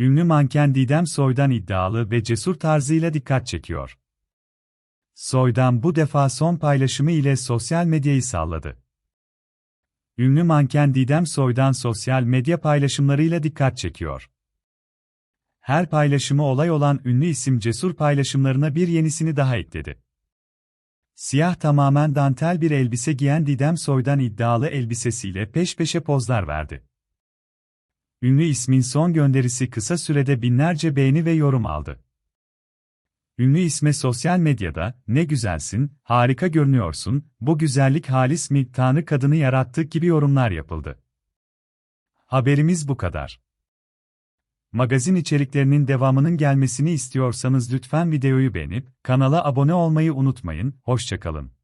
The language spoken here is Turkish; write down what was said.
Ünlü manken Didem Soydan iddialı ve cesur tarzıyla dikkat çekiyor. Soydan bu defa son paylaşımı ile sosyal medyayı salladı. Ünlü manken Didem Soydan sosyal medya paylaşımlarıyla dikkat çekiyor. Her paylaşımı olay olan ünlü isim cesur paylaşımlarına bir yenisini daha ekledi. Siyah tamamen dantel bir elbise giyen Didem Soydan iddialı elbisesiyle peş peşe pozlar verdi. Ünlü ismin son gönderisi kısa sürede binlerce beğeni ve yorum aldı. Ünlü isme sosyal medyada, ne güzelsin, harika görünüyorsun, bu güzellik halis mi, Tanrı kadını yarattı gibi yorumlar yapıldı. Haberimiz bu kadar. Magazin içeriklerinin devamının gelmesini istiyorsanız lütfen videoyu beğenip, kanala abone olmayı unutmayın, hoşçakalın.